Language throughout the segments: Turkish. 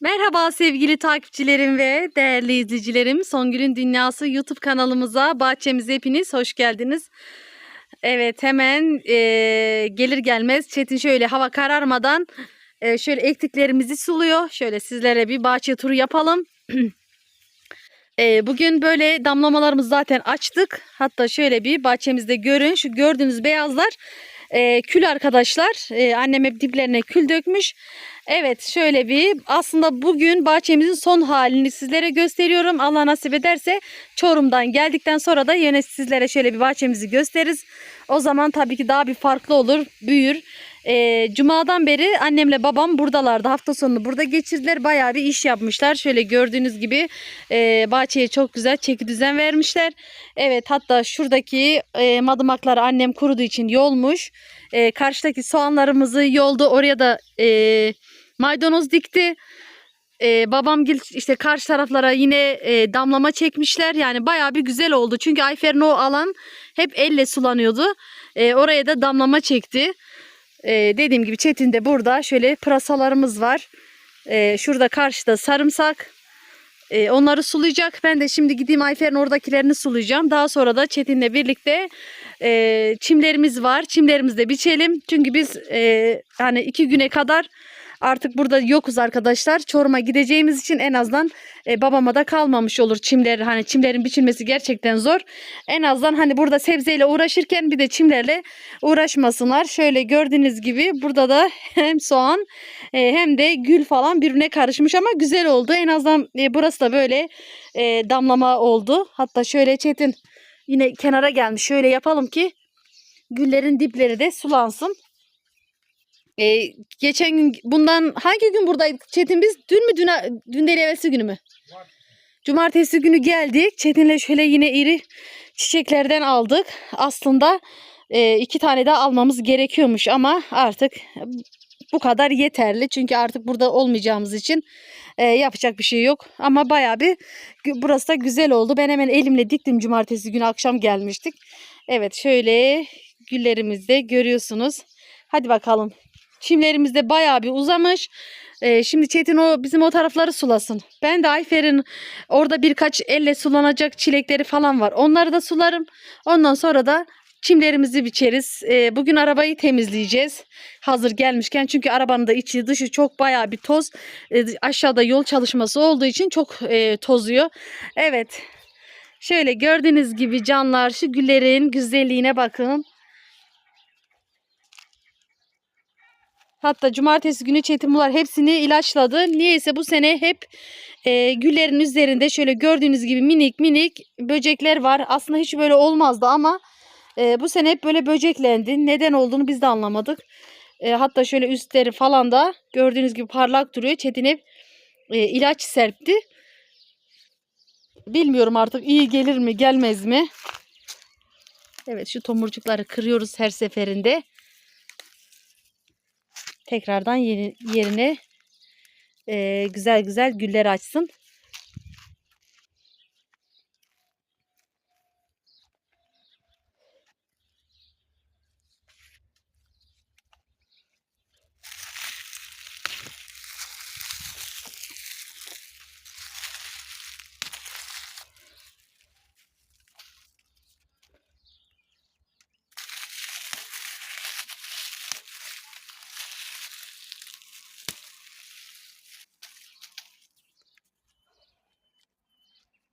Merhaba sevgili takipçilerim ve değerli izleyicilerim. Songül'ün Dünyası YouTube kanalımıza, bahçemize hepiniz hoş geldiniz. Evet hemen eee, gelir gelmez Çetin şöyle hava kararmadan eee, şöyle ektiklerimizi suluyor. Şöyle sizlere bir bahçe turu yapalım. Eee, bugün böyle damlamalarımızı zaten açtık. Hatta şöyle bir bahçemizde görün. Şu gördüğünüz beyazlar eee, kül arkadaşlar. Eee, annem hep diplerine kül dökmüş. Evet şöyle bir aslında bugün bahçemizin son halini sizlere gösteriyorum. Allah nasip ederse Çorum'dan geldikten sonra da yine sizlere şöyle bir bahçemizi gösteririz. O zaman tabii ki daha bir farklı olur, büyür. Ee, Cuma'dan beri annemle babam buradalardı. Hafta sonunu burada geçirdiler. Bayağı bir iş yapmışlar. Şöyle gördüğünüz gibi e, bahçeye çok güzel çeki düzen vermişler. Evet hatta şuradaki e, madımakları annem kuruduğu için yolmuş. E, karşıdaki soğanlarımızı yoldu. Oraya da e, maydanoz dikti. Ee, babam işte karşı taraflara yine e, damlama çekmişler. Yani bayağı bir güzel oldu. Çünkü Ayfer'in o alan hep elle sulanıyordu. Ee, oraya da damlama çekti. Ee, dediğim gibi Çetin de burada şöyle pırasalarımız var. Ee, şurada karşıda sarımsak. Ee, onları sulayacak. Ben de şimdi gideyim Ayfer'in oradakilerini sulayacağım. Daha sonra da Çetin'le birlikte e, çimlerimiz var. Çimlerimizi de biçelim. Çünkü biz e, hani iki güne kadar Artık burada yokuz arkadaşlar. Çorum'a gideceğimiz için en azından e, babama da kalmamış olur çimler. Hani çimlerin biçilmesi gerçekten zor. En azından hani burada sebzeyle uğraşırken bir de çimlerle uğraşmasınlar. Şöyle gördüğünüz gibi burada da hem soğan e, hem de gül falan birbirine karışmış ama güzel oldu. En azından e, burası da böyle e, damlama oldu. Hatta şöyle Çetin yine kenara gelmiş. Şöyle yapalım ki güllerin dipleri de sulansın. Ee, geçen gün bundan hangi gün buradaydık Çetin biz? Dün mü dün, dün değil günü mü? Cumartesi günü geldik. Çetin'le şöyle yine iri çiçeklerden aldık. Aslında e, iki tane daha almamız gerekiyormuş ama artık bu kadar yeterli. Çünkü artık burada olmayacağımız için e, yapacak bir şey yok. Ama bayağı bir burası da güzel oldu. Ben hemen elimle diktim cumartesi günü akşam gelmiştik. Evet şöyle güllerimizi de görüyorsunuz. Hadi bakalım. Çimlerimiz de bayağı bir uzamış. Ee, şimdi Çetin o bizim o tarafları sulasın. Ben de Ayfer'in orada birkaç elle sulanacak çilekleri falan var. Onları da sularım. Ondan sonra da çimlerimizi biçeriz. Ee, bugün arabayı temizleyeceğiz. Hazır gelmişken çünkü arabanın da içi dışı çok bayağı bir toz. Ee, aşağıda yol çalışması olduğu için çok e, tozuyor. Evet. Şöyle gördüğünüz gibi canlar şu güllerin güzelliğine bakın. Hatta cumartesi günü Çetin bunlar hepsini ilaçladı. Niyeyse bu sene hep e, güllerin üzerinde şöyle gördüğünüz gibi minik minik böcekler var. Aslında hiç böyle olmazdı ama e, bu sene hep böyle böceklendi. Neden olduğunu biz de anlamadık. E, hatta şöyle üstleri falan da gördüğünüz gibi parlak duruyor. Çetin hep e, ilaç serpti. Bilmiyorum artık iyi gelir mi gelmez mi. Evet şu tomurcukları kırıyoruz her seferinde tekrardan yerine e, güzel güzel güller açsın.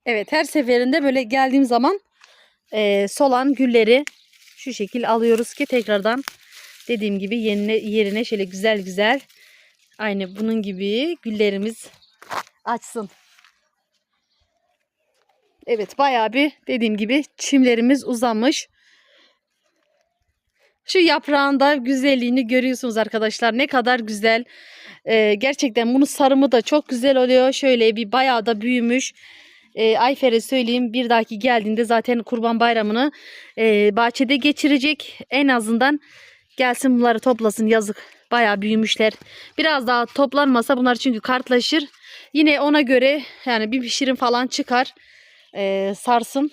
Evet her seferinde böyle geldiğim zaman e, solan gülleri şu şekil alıyoruz ki tekrardan dediğim gibi yerine, yerine şöyle güzel güzel aynı bunun gibi güllerimiz açsın. Evet bayağı bir dediğim gibi çimlerimiz uzamış. Şu yaprağında güzelliğini görüyorsunuz arkadaşlar. Ne kadar güzel. Ee, gerçekten bunun sarımı da çok güzel oluyor. Şöyle bir bayağı da büyümüş. Ee, Ayfer'e söyleyeyim bir dahaki geldiğinde zaten kurban bayramını e, bahçede geçirecek. En azından gelsin bunları toplasın yazık. Bayağı büyümüşler. Biraz daha toplanmasa bunlar çünkü kartlaşır. Yine ona göre yani bir pişirim falan çıkar. Ee, sarsın.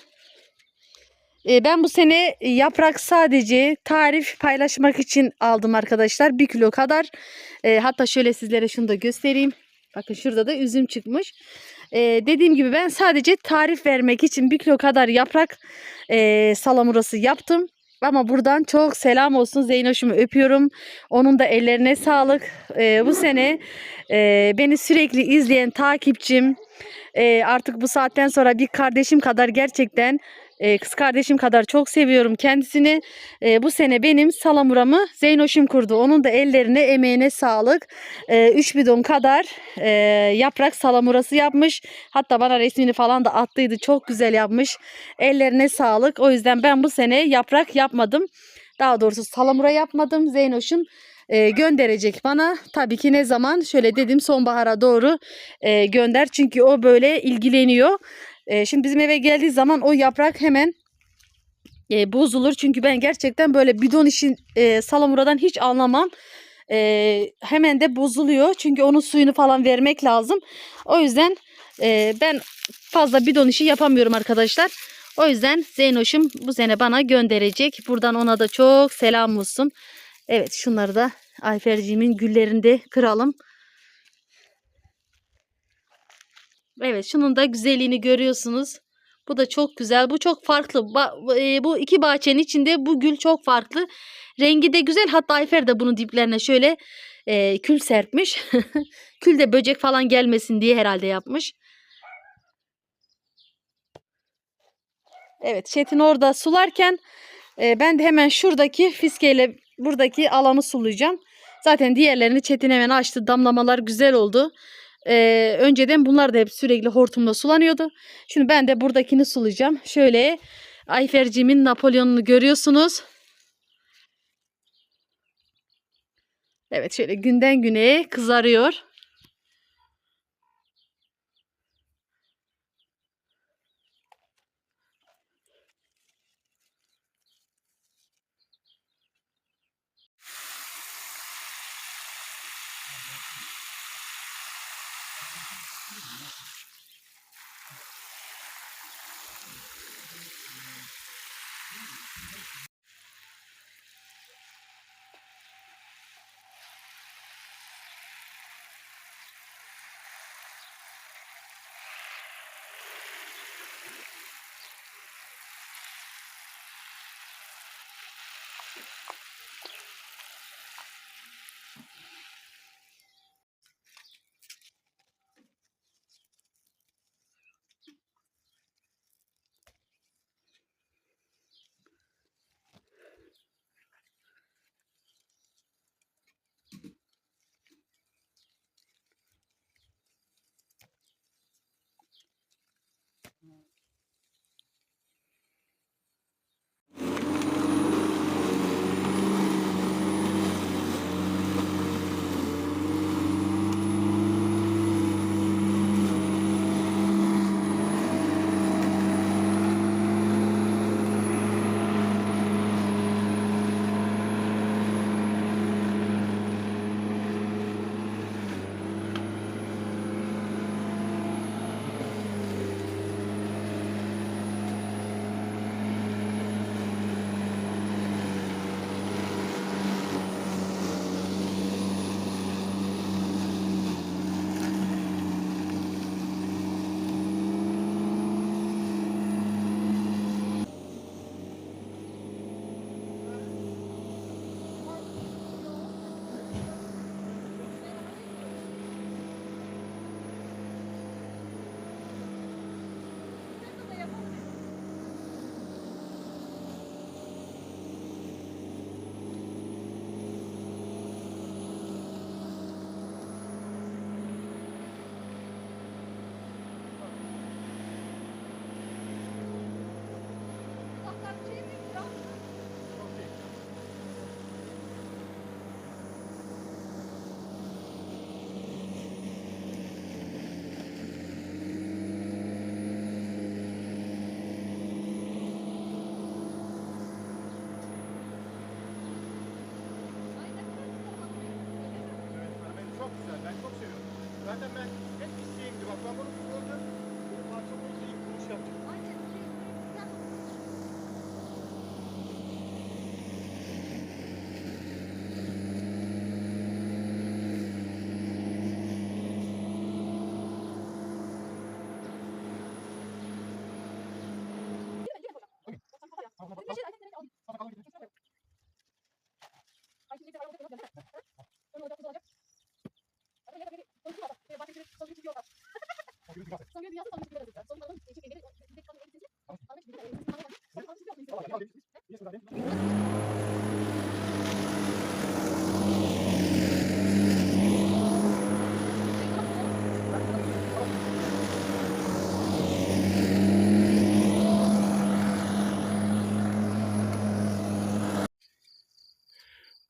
E, ben bu sene yaprak sadece tarif paylaşmak için aldım arkadaşlar. Bir kilo kadar. E, hatta şöyle sizlere şunu da göstereyim. Bakın şurada da üzüm çıkmış. Ee, dediğim gibi ben sadece tarif vermek için bir kilo kadar yaprak e, salamurası yaptım. Ama buradan çok selam olsun Zeynoş'umu öpüyorum. Onun da ellerine sağlık. Ee, bu sene e, beni sürekli izleyen takipçim e, artık bu saatten sonra bir kardeşim kadar gerçekten e, kız kardeşim kadar çok seviyorum kendisini. E, bu sene benim salamuramı Zeynoş'um kurdu. Onun da ellerine emeğine sağlık. 3 bidon kadar e, yaprak salamurası yapmış. Hatta bana resmini falan da attıydı. Çok güzel yapmış. Ellerine sağlık. O yüzden ben bu sene yaprak yapmadım. Daha doğrusu salamura yapmadım. Zeynoş'um e, gönderecek bana. Tabii ki ne zaman? Şöyle dedim sonbahara doğru e, gönder. Çünkü o böyle ilgileniyor. E, şimdi bizim eve geldiği zaman o yaprak hemen e, bozulur. Çünkü ben gerçekten böyle bidon işin e, salamuradan hiç anlamam. E, hemen de bozuluyor. Çünkü onun suyunu falan vermek lazım. O yüzden e, ben fazla bidon işi yapamıyorum arkadaşlar. O yüzden Zeynoş'um bu sene bana gönderecek. Buradan ona da çok selam olsun. Evet şunları da Ayferciğimin güllerini de kıralım. Evet şunun da güzelliğini görüyorsunuz. Bu da çok güzel. Bu çok farklı. E, bu iki bahçenin içinde bu gül çok farklı. Rengi de güzel. Hatta Ayfer de bunun diplerine şöyle e, kül serpmiş. kül de böcek falan gelmesin diye herhalde yapmış. Evet Çetin orada sularken e, ben de hemen şuradaki fiskeyle buradaki alanı sulayacağım. Zaten diğerlerini Çetin hemen açtı. Damlamalar güzel oldu. Ee, önceden bunlar da hep sürekli hortumla sulanıyordu. Şimdi ben de buradakini sulayacağım. Şöyle Ayferciğimin Napolyon'unu görüyorsunuz. Evet şöyle günden güne kızarıyor.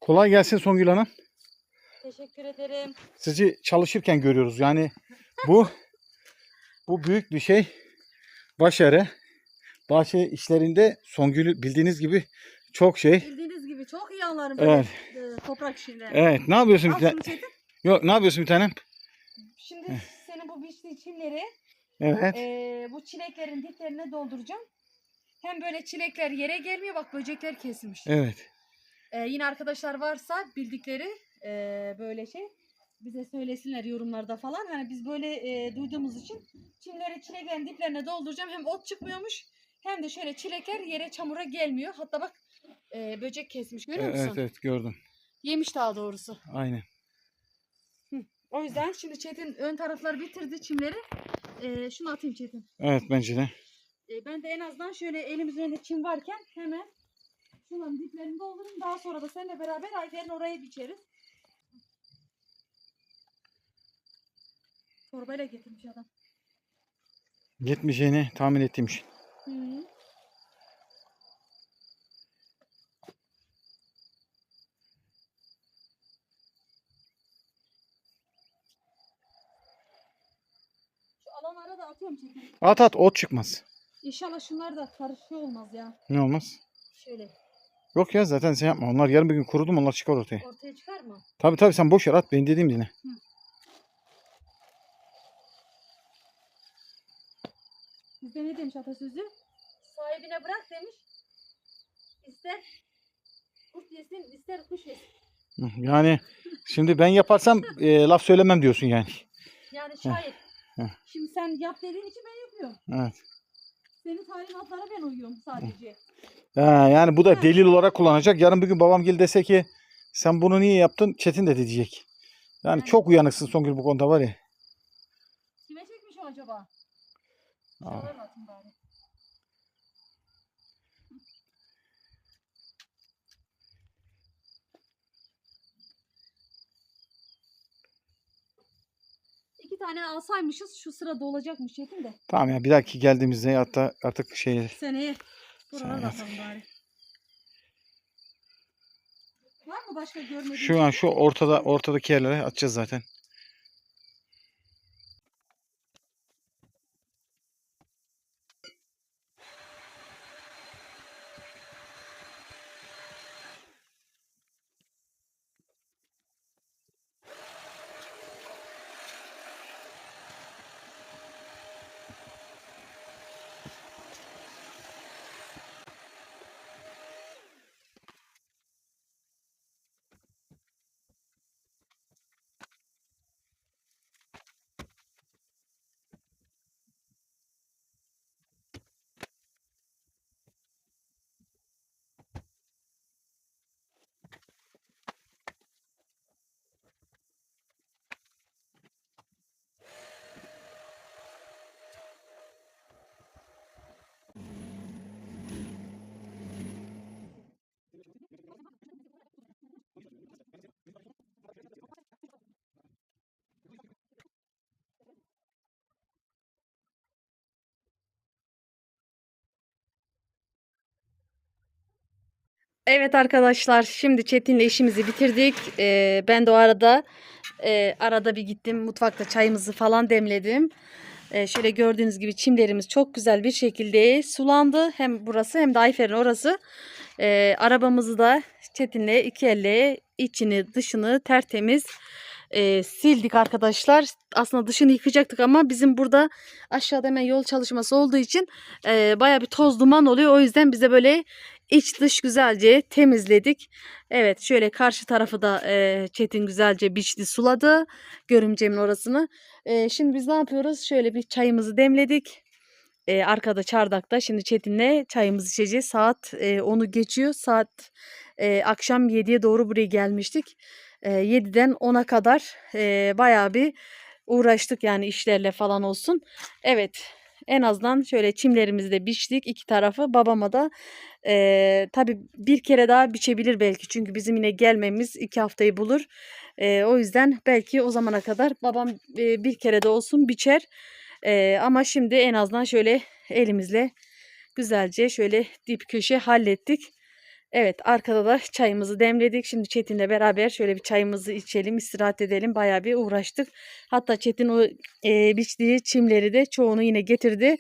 Kolay gelsin Songül Hanım. Teşekkür ederim. Sizi çalışırken görüyoruz. Yani bu bu büyük bir şey. Başarı. Bahçe işlerinde Songül bildiğiniz gibi çok şey. Bildiğiniz gibi çok iyi anlarım böyle Evet. e, toprak işini. Evet. Ne yapıyorsun bir Al tane? şunu Çetin. Yok, ne yapıyorsun bir tanem? Şimdi senin bu biçtiğin çimleri Evet. e, bu çileklerin diplerine dolduracağım. Hem böyle çilekler yere gelmiyor bak böcekler kesmiş. Evet. E, yine arkadaşlar varsa bildikleri e, böyle şey bize söylesinler yorumlarda falan. Hani biz böyle e, duyduğumuz için çimleri çileklerin diplerine dolduracağım. Hem ot çıkmıyormuş hem de şöyle çilekler yere çamura gelmiyor. Hatta bak e, böcek kesmiş görüyor musun? Evet evet gördüm. Yemiş daha doğrusu. Aynen. O yüzden şimdi Çetin ön tarafları bitirdi çimleri. Ee, şunu atayım Çetin. Evet bence de. Ee, ben de en azından şöyle elimizin önünde çim varken hemen şunların diplerini doldururum. Daha sonra da seninle beraber Ayfer'in oraya biçeriz. Torbayla getirmiş adam. Yetmeyeceğini tahmin ettiğim için. Hı -hı. Şu alanlara da atıyorum Çetin. At at ot çıkmaz. İnşallah şunlar da karışıyor olmaz ya. Ne olmaz? Şöyle Yok ya zaten sen yapma. Onlar yarın bir gün kurudu mu onlar çıkar ortaya. ortaya çıkar mı? Tabi tabi sen boş ver at benim dediğim dinle. Bizde ne demiş atasözü? Sahibine bırak demiş. İster kurt yesin, ister kuş yesin. Yani şimdi ben yaparsam e, laf söylemem diyorsun yani. Yani şayet. Şimdi sen yap dediğin için ben yapıyorum. Evet. Senin talimatlara ben uyuyorum sadece. Ha, yani bu da delil olarak kullanacak. Yarın bir gün babam gel dese ki sen bunu niye yaptın? Çetin de diyecek. Yani Yani- çok uyanıksın Songül bu konuda var ya. Kime çekmiş o acaba? Aa. Şuradan atın bari. İki tane alsaymışız şu sıra dolacakmış Çetin de. Tamam ya bir dahaki geldiğimizde hatta artık şey Seneye buralara atalım bari. Var mı başka görmediğin şu an şu ortada ortadaki yerlere atacağız zaten. Evet arkadaşlar şimdi Çetin'le işimizi bitirdik. Ee, ben de o arada e, arada bir gittim mutfakta çayımızı falan demledim. Ee, şöyle gördüğünüz gibi çimlerimiz çok güzel bir şekilde sulandı. Hem burası hem de Ayfer'in orası. Ee, arabamızı da Çetin'le iki elle içini dışını tertemiz e, sildik arkadaşlar. Aslında dışını yıkacaktık ama bizim burada aşağıda hemen yol çalışması olduğu için e, baya bir toz duman oluyor. O yüzden bize böyle iç dış güzelce temizledik. Evet şöyle karşı tarafı da e, Çetin güzelce biçti suladı. Görümcemin orasını. E, şimdi biz ne yapıyoruz? Şöyle bir çayımızı demledik. E, arkada çardakta şimdi Çetin'le çayımızı içeceğiz. Saat e, 10'u geçiyor. Saat e, akşam 7'ye doğru buraya gelmiştik. E, 7'den 10'a kadar e, bayağı bir uğraştık yani işlerle falan olsun. Evet en azından şöyle çimlerimizi de biçtik iki tarafı. Babama da eee tabii bir kere daha biçebilir belki. Çünkü bizim yine gelmemiz iki haftayı bulur. Eee, o yüzden belki o zamana kadar babam eee, bir kere de olsun biçer. Eee, ama şimdi en azından şöyle elimizle güzelce şöyle dip köşe hallettik. Evet arkada da çayımızı demledik. Şimdi Çetin'le beraber şöyle bir çayımızı içelim, istirahat edelim. Bayağı bir uğraştık. Hatta Çetin o e, biçtiği çimleri de çoğunu yine getirdi.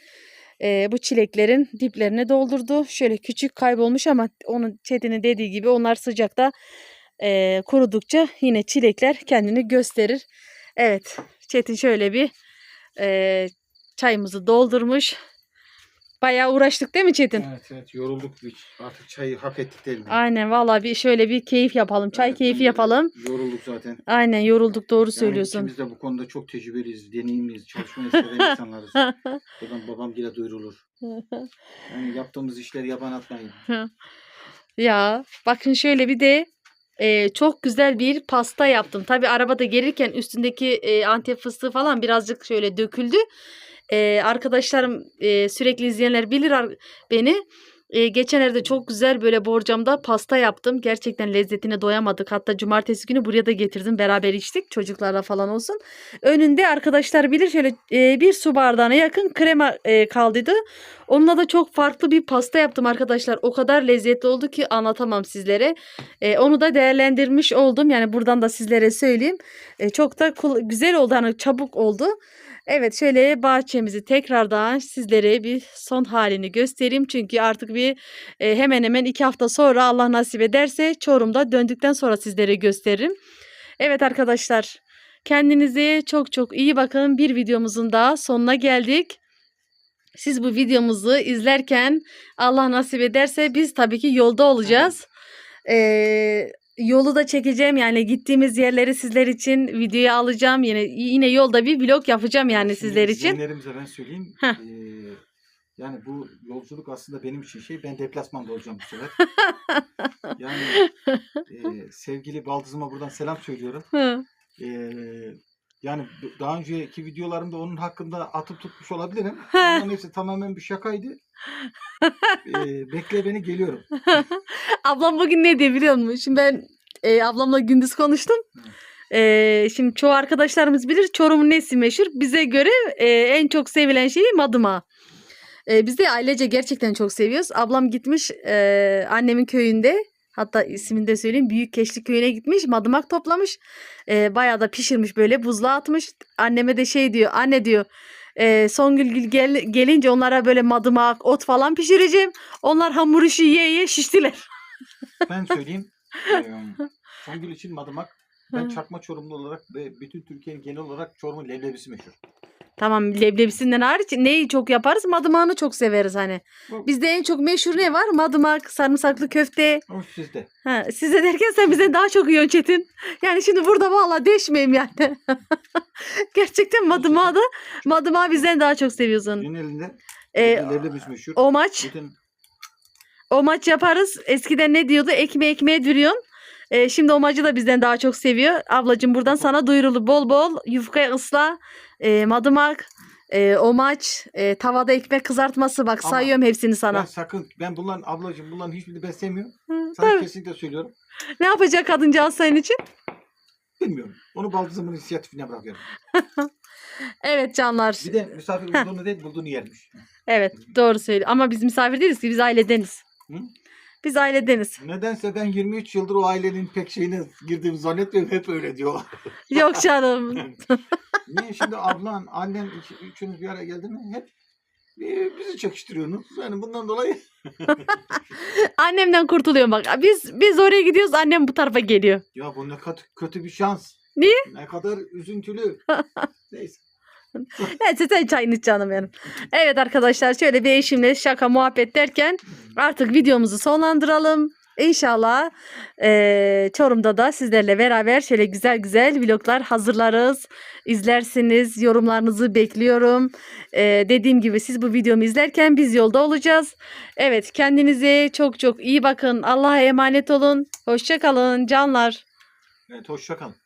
E, bu çileklerin diplerine doldurdu. Şöyle küçük kaybolmuş ama onun Çetin'in dediği gibi onlar sıcakta e, kurudukça yine çilekler kendini gösterir. Evet Çetin şöyle bir e, çayımızı doldurmuş. Bayağı uğraştık değil mi Çetin? Evet evet yorulduk. biz. Artık çayı hak ettik değil mi? Aynen vallahi bir şöyle bir keyif yapalım. Çay Evet, keyfi yapalım. Yorulduk zaten. Aynen yorulduk doğru Yani söylüyorsun. ikimiz de bu konuda çok tecrübeliyiz, deneyimliyiz, çalışmayı seven insanlarız. Buradan babam bile duyurulur. Yani yaptığımız işleri yaban atmayın. ya bakın şöyle bir de e, çok güzel bir pasta yaptım. Tabi arabada gelirken üstündeki e, antep fıstığı falan birazcık şöyle döküldü. E, arkadaşlarım e, sürekli izleyenler bilir beni. E, geçenlerde çok güzel böyle borcamda pasta yaptım. Gerçekten lezzetine doyamadık. Hatta cumartesi günü buraya da getirdim. Beraber içtik. Çocuklarla falan olsun. Önünde arkadaşlar bilir şöyle e, bir su bardağına yakın krema e, kaldıydı. Onunla da çok farklı bir pasta yaptım arkadaşlar. O kadar lezzetli oldu ki anlatamam sizlere. E, onu da değerlendirmiş oldum. Yani buradan da sizlere söyleyeyim. E, çok da güzel oldu. Hani çabuk oldu. Evet şöyle bahçemizi tekrardan sizlere bir son halini göstereyim. Çünkü artık bir e, hemen hemen iki hafta sonra Allah nasip ederse Çorum'da döndükten sonra sizlere gösteririm. Evet arkadaşlar kendinize çok çok iyi bakın. Bir videomuzun daha sonuna geldik. Siz bu videomuzu izlerken Allah nasip ederse biz tabii ki yolda olacağız. Ee, yolu da çekeceğim yani gittiğimiz yerleri sizler için videoya alacağım. Yine yine yolda bir vlog yapacağım yani Şimdi sizler için. ben söyleyeyim. Heh. Ee, yani bu yolculuk aslında benim için şey. Ben deplasmanda olacağım bu sefer. yani e, sevgili baldızıma buradan selam söylüyorum. Hı. Ee, yani daha önceki videolarımda onun hakkında atıp tutmuş olabilirim. Onların hepsi tamamen bir şakaydı. Ee, bekle beni geliyorum. Ablam bugün ne diyor biliyor musun? Şimdi ben e, ablamla gündüz konuştum. E, şimdi çoğu arkadaşlarımız bilir Çorum'un nesi meşhur. Bize göre e, en çok sevilen şey madıma. E, biz de ailece gerçekten çok seviyoruz. Ablam gitmiş e, annemin köyünde. Hatta ismini de söyleyeyim. Büyük Keşli köyüne gitmiş. Madımak toplamış. E, bayağı da pişirmiş böyle buzluğa atmış. Anneme de şey diyor. Anne diyor. E, Songül gel, gelince onlara böyle madımak, ot falan pişireceğim. Onlar hamur işi ye ye şiştiler. Ben söyleyeyim. Ee, Songül için madımak. Ben çakma çorumlu olarak ve bütün Türkiye'nin genel olarak Çorum'un leblebisi meşhur. Tamam leblebisinden hariç neyi çok yaparız? Madımağını çok severiz hani. Bizde en çok meşhur ne var? Madımak, sarımsaklı köfte. O sizde. Ha, size derken sen bize daha çok yiyorsun Çetin. Yani şimdi burada valla deşmeyeyim yani. Gerçekten madımağı da madımağı bizden daha çok seviyorsun. Genelinde Ee, leblebisi meşhur. o maç Bütün o maç yaparız. Eskiden ne diyordu? Ekmeğe ekmeğe dürüyorsun. Ee, şimdi o macı da bizden daha çok seviyor. Ablacığım buradan sana duyurulu bol bol yufka ısla, e, madımak, e, o maç, e, tavada ekmek kızartması bak Ama sayıyorum hepsini ben sana. sakın ben bunların ablacığım bunların hiçbirini ben sevmiyorum. Hı, Sana tabii. kesinlikle söylüyorum. Ne yapacak kadıncağız senin için? Bilmiyorum. Onu baldızımın inisiyatifine bırakıyorum. Evet canlar. Bir de misafir bulduğunu değil bulduğunu yermiş. Evet doğru söylüyor. Ama biz misafir değiliz ki biz ailedeniz. Hı? Biz ailedeniz. Nedense ben 23 yıldır o ailenin pek şeyine girdiğimi zannetmiyorum. Hep öyle diyorlar. Yok canım. Niye şimdi ablan, annen üç- üçünüz bir araya geldi mi? Hep bizi çekiştiriyorsunuz. Yani bundan dolayı Annemden kurtuluyorum bak. Biz biz oraya gidiyoruz annem bu tarafa geliyor. ya bu ne kötü, kötü bir şans. Niye? Ne kadar üzüntülü. Neyse. Neyse sen çayını iç canım benim. Evet arkadaşlar şöyle bir eşimle şaka muhabbet derken artık videomuzu sonlandıralım. İnşallah eee, Çorum'da da sizlerle beraber şöyle güzel güzel vloglar hazırlarız. İzlersiniz. Yorumlarınızı bekliyorum. Eee, dediğim gibi siz bu videomu izlerken biz yolda olacağız. Evet kendinize çok çok iyi bakın. Allah'a emanet olun. Hoşçakalın canlar. Evet hoşça kalın.